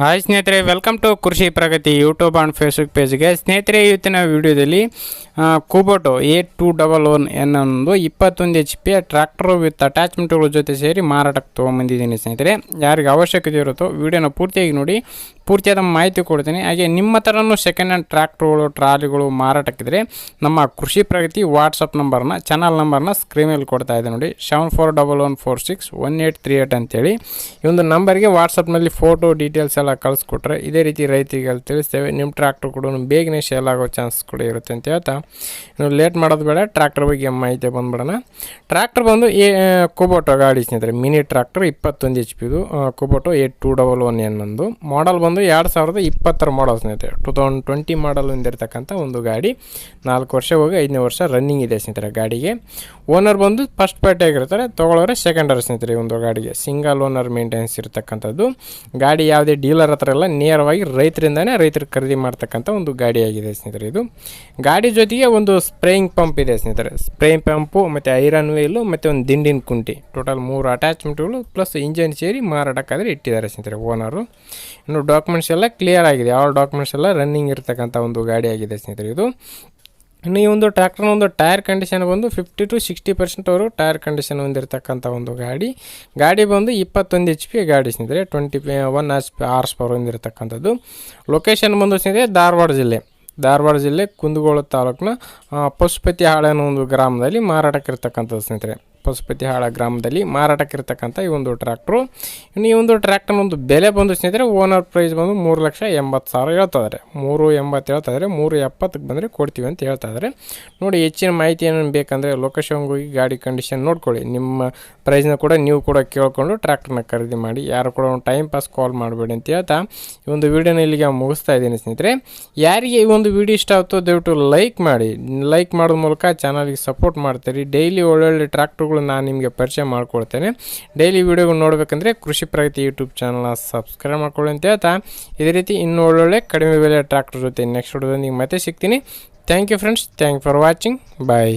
Hi ಸ್ನೇಹಿತರೆ welcome to Krishi Pragati YouTube and Facebook ಪೇಜ್ಗೆ ಸ್ನೇಹಿತರೆ, ಇವತ್ತಿನ ವಿಡಿಯೋದಲ್ಲಿ Kubota A two double one ಎನ್ನೊಂದು ಇಪ್ಪತ್ತೊಂದು ಎಚ್ ಪಿ ಟ್ರ್ಯಾಕ್ಟರ್ ವಿತ್ ಅಟ್ಯಾಚ್ಮೆಂಟ್ಗಳ ಜೊತೆ ಸೇರಿ ಮಾರಾಟಕ್ಕೆ ತೊಗೊಂಬಂದಿದ್ದೀನಿ ಸ್ನೇಹಿತರೆ. ಯಾರಿಗೆ ಅವಶ್ಯಕತೆ ಇರುತ್ತೋ, ವಿಡಿಯೋನ ಪೂರ್ತಿಯಾಗಿ ನೋಡಿ ಪೂರ್ತಿಯಾದ ಮಾಹಿತಿ ಕೊಡ್ತೀನಿ. ಹಾಗೆ ನಿಮ್ಮ ಥರನೂ ಸೆಕೆಂಡ್ ಹ್ಯಾಂಡ್ ಟ್ರ್ಯಾಕ್ಟ್ರುಗಳು ಟ್ರಾಲಿಗಳು ಮಾರಾಟಕ್ಕಿದ್ರೆ ನಮ್ಮ ಕೃಷಿ ಪ್ರಗತಿ ವಾಟ್ಸಪ್ ನಂಬರ್ನ ಚಾನಲ್ ನಂಬರ್ನ ಸ್ಕ್ರೀನ್ ಮೇಲೆ ಕೊಡ್ತಾ ಇದೆ ನೋಡಿ. Seven four double one four six one eight three eight ಅಂತೇಳಿ. ಈ ಒಂದು ನಂಬರ್ಗೆ ವಾಟ್ಸಪ್ನಲ್ಲಿ ಫೋಟೋ ಡೀಟೇಲ್ಸ್ ಎಲ್ಲ ಕಳಿಸ್ಕೊಟ್ರೆ ಇದೇ ರೀತಿ ರೈತರಿಗೆ ತಿಳಿಸ್ತೇವೆ. ನಿಮ್ಮ ಟ್ರ್ಯಾಕ್ಟ್ರ್ ಕೂಡ ಬೇಗನೆ ಶೇಲ್ ಆಗೋ ಚಾನ್ಸ್ ಕೂಡ ಇರುತ್ತೆ ಅಂತ ಹೇಳ್ತಾ. ಇನ್ನು ಲೇಟ್ ಮಾಡೋದು ಬೇಡ ಟ್ರ್ಯಾಕ್ಟರ್ ಬಗ್ಗೆ ಮಾಹಿತಿ ಬಂದ್ಬಿಡೋಣ. ಟ್ರ್ಯಾಕ್ಟರ್ ಬಂದು ಎ ಕುಬೋಟೋ ಗಾಡಿ ಸ್ನೇಹಿತರೆ ಮಿನಿ ಟ್ರ್ಯಾಕ್ಟರ್ ಇಪ್ಪತ್ತೊಂದು H ಪಿದು Kubota eight two double one ಎನ್ನೊಂದು model ಬಂದು ಎರಡು ಸಾವಿರದ ಇಪ್ಪತ್ತರ ಮಾಡಲ್ ಸ್ನೇಹಿತರೆ ಟು ತೌಸಂಡ್ ಟ್ವೆಂಟಿ ಮಾಡಲ್ ಹೊಂದಿರತಕ್ಕಂಥ ಒಂದು ಗಾಡಿ. ನಾಲ್ಕು ವರ್ಷ ಹೋಗಿ ಐದನೇ ವರ್ಷ ರನ್ನಿಂಗ್ ಇದೆ ಸ್ನೇಹಿತರೆ ಗಾಡಿಗೆ. ಓನರ್ ಬಂದು ಫಸ್ಟ್ ಪಾರ್ಟಿ ಆಗಿರ್ತಾರೆ ತೊಗೊಳೋರೆ ಸೆಕೆಂಡರ್ ಸ್ನೇಹಿತರೆ ಒಂದು ಗಾಡಿಗೆ. ಸಿಂಗಲ್ ಓನರ್ ಮೇಂಟೆನೆನ್ಸ್ ಇರತಕ್ಕಂಥದ್ದು. ಗಾಡಿ ಯಾವುದೇ ಡೀಲರ್ ಹತ್ರ ಎಲ್ಲ ನೇರವಾಗಿ ರೈತರಿಂದನೇ ರೈತರು ಖರೀದಿ ಮಾಡ್ತಕ್ಕಂಥ ಒಂದು ಗಾಡಿಯಾಗಿದೆ ಸ್ನೇಹಿತರೆ ಇದು. ಗಾಡಿ ಜೊತೆಗೆ ಒಂದು ಸ್ಪ್ರೇಯಿಂಗ್ ಪಂಪ್ ಇದೆ ಸ್ನೇಹಿತರೆ. ಸ್ಪ್ರೇಯಿಂಗ್ ಪಂಪು ಮತ್ತು ಐರನ್ ವೀಲು ಮತ್ತು ಒಂದು ದಿಂಡಿನ ಕುಂಟಿ. ಟೋಟಲ್ ಮೂರು ಅಟ್ಯಾಚ್ಮೆಂಟ್ಗಳು ಪ್ಲಸ್ ಇಂಜಿನ್ ಸೇರಿ ಮಾರಾಟಕ್ಕಾದರೆ ಇಟ್ಟಿದ್ದಾರೆ ಸ್ನೇಹಿತರೆ ಓನರು ಇನ್ನು ಡಾಕ್ಯುಮೆಂಟ್ಸ್ ಎಲ್ಲ ಕ್ಲಿಯರ್ ಆಗಿದೆ. ಆಲ್ ಡಾಕ್ಯುಮೆಂಟ್ಸ್ ಎಲ್ಲ ರನ್ನಿಂಗ್ ಇರತಕ್ಕಂಥ ಒಂದು ಗಾಡಿ ಆಗಿದೆ ಸ್ನೇಹಿತರೆ ಇದು. ಇನ್ನು ಈ ಒಂದು ಟ್ರ್ಯಾಕ್ಟರ್ನ ಒಂದು ಟೈರ್ ಕಂಡೀಷನ್ ಬಂದು ಫಿಫ್ಟಿ ಟು ಸಿಕ್ಸ್ಟಿ ಪರ್ಸೆಂಟ್ವರು ಟೈರ್ ಕಂಡೀಷನ್ ಹೊಂದಿರತಕ್ಕಂಥ ಒಂದು ಗಾಡಿ. ಗಾಡಿ ಬಂದು ಇಪ್ಪತ್ತೊಂದು ಎಚ್ ಪಿ ಗಾಡಿ ಸ್ನೇಹಿತರೆ twenty one horse horse power ಹೊಂದಿರತಕ್ಕಂಥದ್ದು. Location ಬಂದು ಸ್ನೇಹಿತರೆ ಧಾರವಾಡ ಜಿಲ್ಲೆ. ಧಾರವಾಡ ಜಿಲ್ಲೆ ಕುಂದಗೋಳ ತಾಲೂಕಿನ ಪಶುಪತಿ ಹಾಳೆ ಅನ್ನೋ ಒಂದು ಗ್ರಾಮದಲ್ಲಿ ಮಾರಾಟಕ್ಕಿರ್ತಕ್ಕಂಥದ್ದು ಸ್ನೇಹಿತರೆ. ಪಶುಪತಿಹಾಳ ಗ್ರಾಮದಲ್ಲಿ ಮಾರಾಟಕ್ಕಿರ್ತಕ್ಕಂಥ ಈ ಒಂದು ಟ್ರ್ಯಾಕ್ಟ್ರು. ಇನ್ನು ಈ ಒಂದು ಟ್ರ್ಯಾಕ್ಟರ್ನ ಒಂದು ಬೆಲೆ ಬಂದು ಸ್ನೇಹಿತರೆ, ಓನರ್ ಪ್ರೈಸ್ ಬಂದು ಮೂರು ಲಕ್ಷ ಎಂಬತ್ತು ಸಾವಿರ ಹೇಳ್ತಾ ಇದ್ದಾರೆ ಮೂರು ಎಂಬತ್ತು ಹೇಳ್ತಾ ಇದ್ದಾರೆ ಮೂರು ಎಪ್ಪತ್ತಕ್ಕೆ ಬಂದರೆ ಕೊಡ್ತೀವಿ ಅಂತ ಹೇಳ್ತಾ ಇದ್ದಾರೆ ನೋಡಿ, ಹೆಚ್ಚಿನ ಮಾಹಿತಿ ಏನೇನು ಬೇಕಂದರೆ ಲೊಕೇಶನ್ಗೆ ಹೋಗಿ ಗಾಡಿ ಕಂಡೀಷನ್ ನೋಡ್ಕೊಳ್ಳಿ. ನಿಮ್ಮ ಪ್ರೈಸ್ನ ಕೂಡ ನೀವು ಕೂಡ ಕೇಳಿಕೊಂಡು ಟ್ರ್ಯಾಕ್ಟರ್ನ ಖರೀದಿ ಮಾಡಿ. ಯಾರು ಕೂಡ ಒಂದು ಟೈಮ್ ಪಾಸ್ ಕಾಲ್ ಮಾಡಬೇಡಿ ಅಂತ ಹೇಳ್ತಾ ಈ ಒಂದು ವೀಡಿಯೋನ ಇಲ್ಲಿಗೆ ಮುಗಿಸ್ತಾ ಇದ್ದೀನಿ ಸ್ನೇಹಿತರೆ. ಯಾರಿಗೆ ಈ ಒಂದು ವಿಡಿಯೋ ಇಷ್ಟ ಆಗುತ್ತೋ ದಯವಿಟ್ಟು ಲೈಕ್ ಮಾಡಿ. ಲೈಕ್ ಮಾಡೋದ್ರ ಮೂಲಕ ಚಾನಲ್ಗೆ ಸಪೋರ್ಟ್ ಮಾಡ್ತೀರಿ. ಡೈಲಿ ಒಳ್ಳೊಳ್ಳೆ ಟ್ರ್ಯಾಕ್ಟರ್ಗಳು ನಾನು ನಿಮಗೆ ಪರಿಚಯ ಮಾಡ್ಕೊಳ್ತೇನೆ. ಡೈಲಿ ವೀಡಿಯೋಗಳು ನೋಡಬೇಕಂದ್ರೆ ಕೃಷಿ ಪ್ರಗತಿ ಯೂಟ್ಯೂಬ್ ಚಾನಲ್ನ ಸಬ್ಸ್ಕ್ರೈಬ್ ಮಾಡ್ಕೊಳ್ಳಿ ಅಂತ ಹೇಳ್ತಾ. ಇದೇ ರೀತಿ ಇನ್ನೂ ಒಳ್ಳೊಳ್ಳೆ ಕಡಿಮೆ ಬೆಲೆ ಟ್ರ್ಯಾಕ್ಟರ್ ಜೊತೆ ನೆಕ್ಸ್ಟ್ ವಿಡಿಯೋದೊಂದಿಗೆ ಮತ್ತೆ ಸಿಗ್ತೀನಿ. Thank you friends thank for watching bye